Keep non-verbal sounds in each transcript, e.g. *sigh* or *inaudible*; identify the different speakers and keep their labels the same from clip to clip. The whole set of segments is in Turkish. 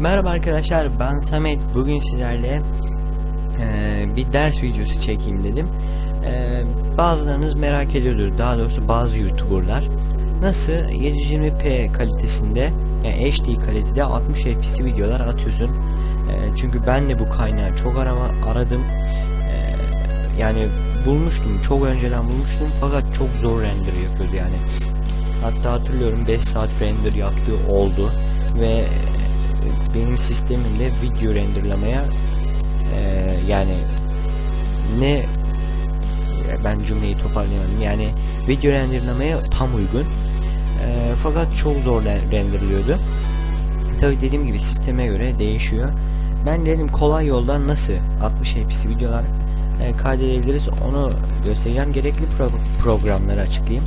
Speaker 1: Merhaba arkadaşlar ben Samet. Bugün sizlerle eee, bir ders videosu çekeyim dedim. Eee, Bazılarınız merak ediyordur daha doğrusu bazı youtuberlar. Nasıl? 720p kalitesinde yani HD kalitede 60 fps videolar atıyorsun. Eee, Çünkü ben de bu kaynağı çok arama, aradım. Eee, Yani bulmuştum çok önceden bulmuştum fakat çok zor render yapıyordu yani. Hatta hatırlıyorum 5 saat render yaptığı oldu ve benim sistemimde video renderlamaya e, yani ne ben cümleyi toparlayamadım. Yani video renderlamaya tam uygun. E, fakat çok zor re- renderlıyordu tabi dediğim gibi sisteme göre değişiyor. Ben dedim kolay yoldan nasıl 60 fps videolar e, kaydedebiliriz? Onu göstereceğim. Gerekli pro- programları açıklayayım.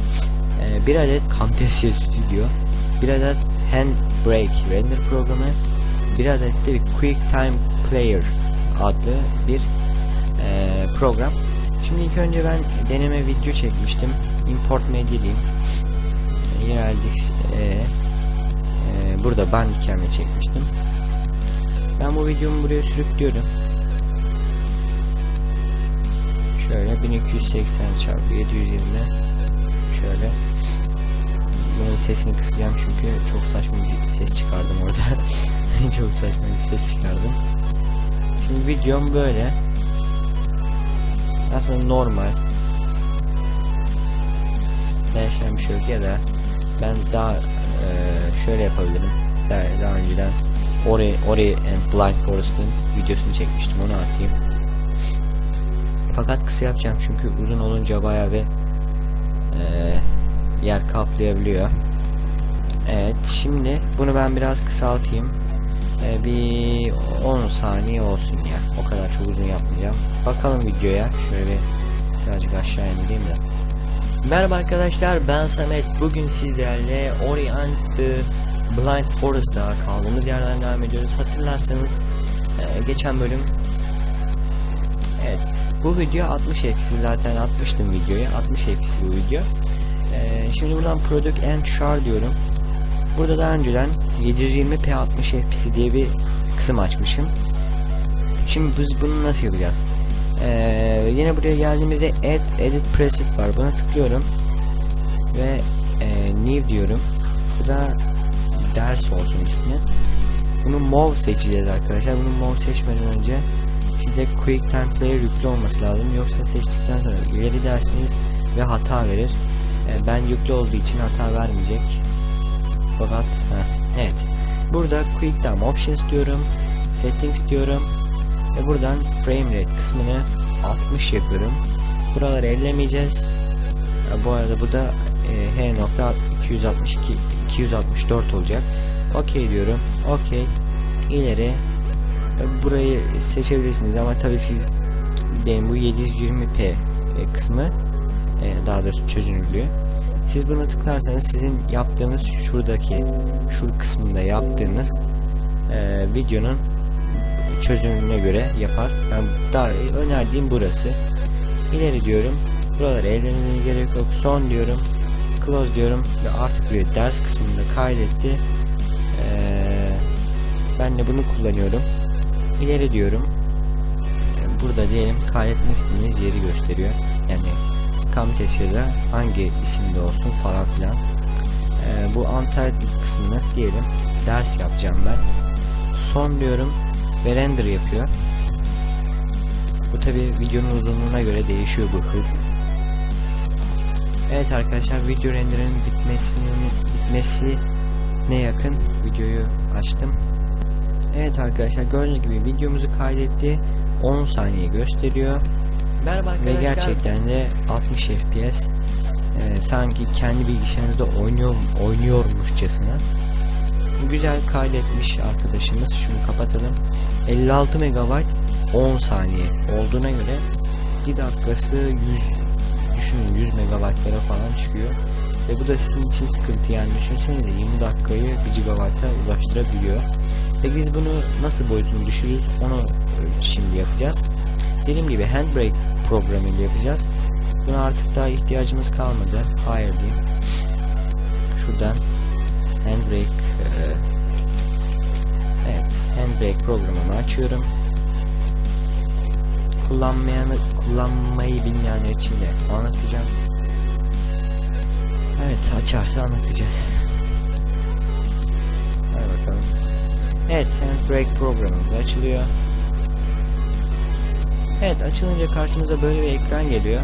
Speaker 1: E, bir adet Camtasia Studio bir adet Handbrake render programı bir adet de bir QuickTime Player adlı bir eee, program. Şimdi ilk önce ben deneme video çekmiştim. Import Media diyeyim. Geldik. eee, eee, burada Bandicam'le çekmiştim. Ben bu videomu buraya sürüklüyorum. Şöyle 1280 çarpı 720 şöyle bunun sesini kısacağım çünkü çok saçma bir ses çıkardım orada. *laughs* çok saçma bir ses çıkardım. Şimdi videom böyle. Aslında normal. Değişen bir şey ya da ben daha eee, şöyle yapabilirim. Daha, daha önceden Ori, Ori and Blind Forest'ın videosunu çekmiştim onu atayım. Fakat kısa yapacağım çünkü uzun olunca bayağı bir eee, yer kaplayabiliyor. Evet şimdi bunu ben biraz kısaltayım. Ee, bir 10 saniye olsun ya. O kadar çok uzun yapmayacağım. Bakalım videoya. Şöyle bir birazcık aşağı indireyim de. Merhaba arkadaşlar ben Samet. Bugün sizlerle Ori and the Blind Forest'ta kaldığımız yerden devam ediyoruz. Hatırlarsanız e, geçen bölüm Evet bu video 60 fps zaten atmıştım videoyu 60 fps bu video ee, şimdi buradan Product and Char diyorum. Burada daha önceden 720p 60 fps diye bir kısım açmışım. Şimdi biz bunu nasıl yapacağız? Ee, yine buraya geldiğimizde Add Edit Preset var. Buna tıklıyorum. Ve e, New diyorum. Bu da ders olsun ismi. Bunu Mov seçeceğiz arkadaşlar. Bunu Mov seçmeden önce size QuickTime Player yüklü olması lazım. Yoksa seçtikten sonra ileri dersiniz ve hata verir. E, ben yüklü olduğu için hata vermeyecek. Fakat heh, evet. Burada Quick Time Options diyorum. Settings diyorum. Ve buradan Frame Rate kısmını 60 yapıyorum. Buraları ellemeyeceğiz. Bu arada bu da e, H.262 264 olacak. OK diyorum. OK. İleri. E, burayı seçebilirsiniz ama tabii siz deyin bu 720p e, kısmı e, daha doğrusu çözünürlüğü. Siz bunu tıklarsanız sizin yaptığınız şuradaki şu kısmında yaptığınız e, videonun çözünürlüğüne göre yapar. Ben daha önerdiğim burası. İleri diyorum. Buraları ellemenize gerek yok. Son diyorum. Close diyorum ve artık buraya ders kısmında kaydetti. E, ben de bunu kullanıyorum. İleri diyorum. E, burada diyelim kaydetmek istediğiniz yeri gösteriyor. Yani Camtasia'da hangi isimde olsun falan filan. Ee, bu untitled kısmını diyelim ders yapacağım ben. Son diyorum ve render yapıyor. Bu tabi videonun uzunluğuna göre değişiyor bu hız. Evet arkadaşlar video renderinin bitmesini bitmesi ne yakın videoyu açtım. Evet arkadaşlar gördüğünüz gibi videomuzu kaydetti. 10 saniye gösteriyor.
Speaker 2: Merhaba
Speaker 1: Ve
Speaker 2: arkadaşlar.
Speaker 1: gerçekten de 60 FPS e, sanki kendi bilgisayarınızda oynuyor oynuyormuşçasına güzel kaydetmiş arkadaşımız. Şunu kapatalım. 56 MB 10 saniye olduğuna göre bir dakikası 100 düşünün 100 MB'lara falan çıkıyor. Ve bu da sizin için sıkıntı yani düşünsenize 20 dakikayı 1 GB'a ulaştırabiliyor. Peki biz bunu nasıl boyutunu düşürürüz onu e, şimdi yapacağız Dediğim gibi Handbrake programıyla yapacağız. Buna artık daha ihtiyacımız kalmadı. Hayır diyeyim. Şuradan Handbrake e, Evet Break programımı açıyorum. Kullanmayanı, kullanmayı bilmeyenler için de anlatacağım. Evet açarsa anlatacağız. Hadi bakalım. Evet Break programımız açılıyor. Evet açılınca karşımıza böyle bir ekran geliyor.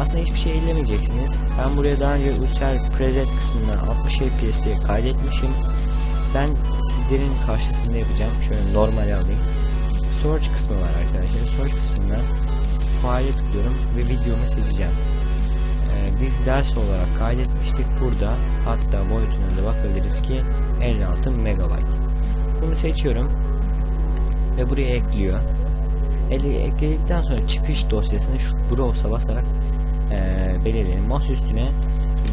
Speaker 1: Aslında hiçbir şey ellemeyeceksiniz. Ben buraya daha önce User Preset kısmından 60 FPS diye kaydetmişim. Ben sizlerin karşısında yapacağım. Şöyle normal alayım. Search kısmı var arkadaşlar. Search kısmından faile tıklıyorum ve videomu seçeceğim. Ee, biz ders olarak kaydetmiştik. Burada hatta boyutuna da bakabiliriz ki 56 MB. Bunu seçiyorum ve buraya ekliyor. Ele, ekledikten sonra çıkış dosyasını şu browse'a basarak e, belirleyelim. Masa üstüne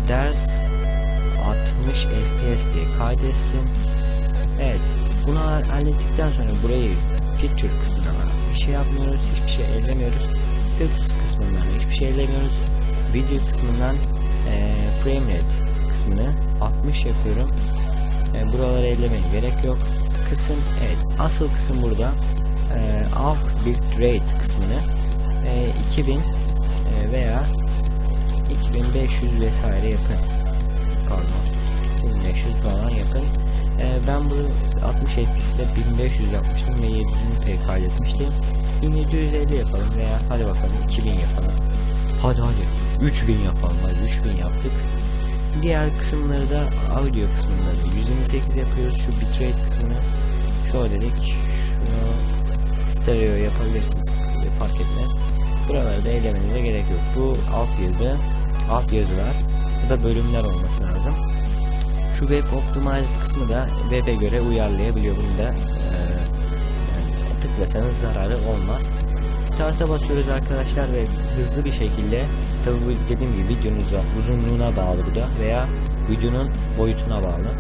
Speaker 1: ders 60 FPS diye kaydetsin. Evet. Bunu hallettikten sonra burayı picture kısmına bir şey yapmıyoruz. Hiçbir şey ellemiyoruz. Filters kısmından hiçbir şey ellemiyoruz. Video kısmından e, frame rate kısmını 60 yapıyorum. E, buraları ellemeye gerek yok. Kısım evet asıl kısım burada. E, av bitrate kısmını e, 2000 e, veya 2500 vesaire yapın. Pardon. 1500 falan yapın. Ee, ben bunu 60 FPS'de 1500 yapmıştım ve 720p kaydetmiştim. 1750 yapalım veya hadi bakalım 2000 yapalım. Hadi hadi 3000 yapalım hadi 3000 yaptık. Diğer kısımları da audio kısmında da 128 yapıyoruz. Şu bitrate kısmını şöyle dedik. Stereo yapabilirsiniz fark etmez. Buraları da elemenize gerek yok. Bu alt yazı, alt yazılar. Bu da bölümler olması lazım. Şu web optimized kısmı da web'e göre uyarlayabiliyor. Bunu da e, tıklasanız zararı olmaz. Start'a basıyoruz arkadaşlar ve hızlı bir şekilde tabi bu dediğim gibi videonuza uzunluğuna bağlı bu da veya videonun boyutuna bağlı.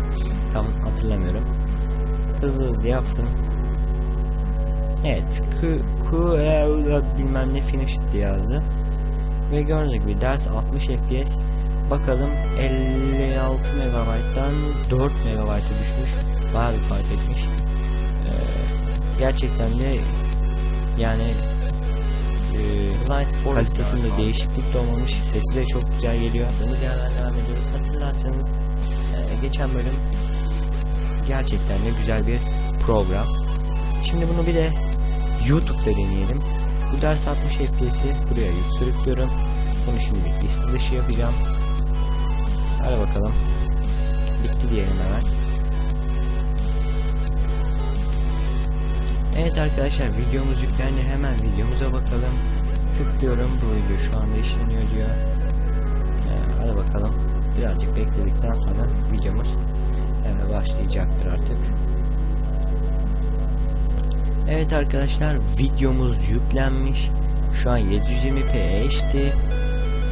Speaker 1: Tam hatırlamıyorum. Hızlı hızlı yapsın. Evet, Q, Q e, bilmem ne finished yazdı. Ve gördüğünüz gibi ders 60 FPS. Bakalım 56 MB'dan 4 MB'a düşmüş. Bayağı bir fark etmiş. Ee, gerçekten de yani e, kalitesinde değişiklik de olmamış. Sesi de çok güzel geliyor. Yaptığımız yerden devam ediyoruz. Hatırlarsanız e, geçen bölüm gerçekten de güzel bir program. Şimdi bunu bir de YouTube'da deneyelim. Bu ders 60 FPS'i buraya sürüklüyorum. Bunu şimdi bir liste dışı yapacağım. Hadi bakalım. Bitti diyelim hemen. Evet arkadaşlar videomuz yüklendi. Hemen videomuza bakalım. Tıklıyorum. Bu video şu anda işleniyor diyor. Ee, hadi bakalım. Birazcık bekledikten sonra videomuz başlayacaktır artık. Evet arkadaşlar videomuz yüklenmiş. Şu an 720p HD.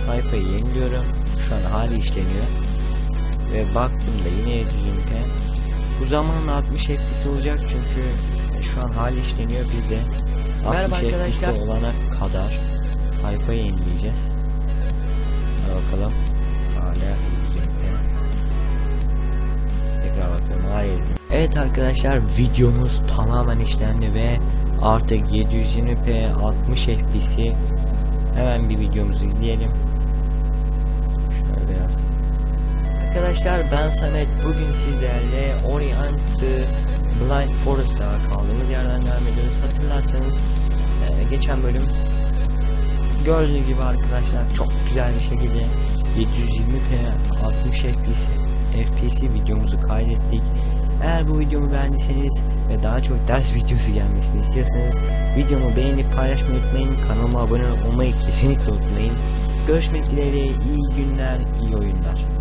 Speaker 1: Sayfayı yeniliyorum. Şu an hali işleniyor. Ve baktığımda yine 720p. Bu zamanla 60 FPS olacak çünkü şu an hali işleniyor. Biz de 60 FPS olana kadar sayfayı yenileyeceğiz. Hadi bakalım. Hala 720p. Tekrar bakıyorum. 720p. Evet arkadaşlar videomuz tamamen işlendi ve artık 720p 60 fps'i hemen bir videomuzu izleyelim. Şöyle biraz. Arkadaşlar ben Samet bugün sizlerle Orient the Blind Forest'ta kaldığımız yerden devam ediyoruz. Hatırlarsanız e, geçen bölüm gördüğünüz gibi arkadaşlar çok güzel bir şekilde 720p 60 fps FPS'i videomuzu kaydettik. Eğer bu videomu beğendiyseniz ve daha çok ders *laughs* videosu gelmesini istiyorsanız videomu beğenip paylaşmayı unutmayın. Kanalıma abone olmayı kesinlikle unutmayın. Görüşmek dileğiyle iyi günler, iyi oyunlar.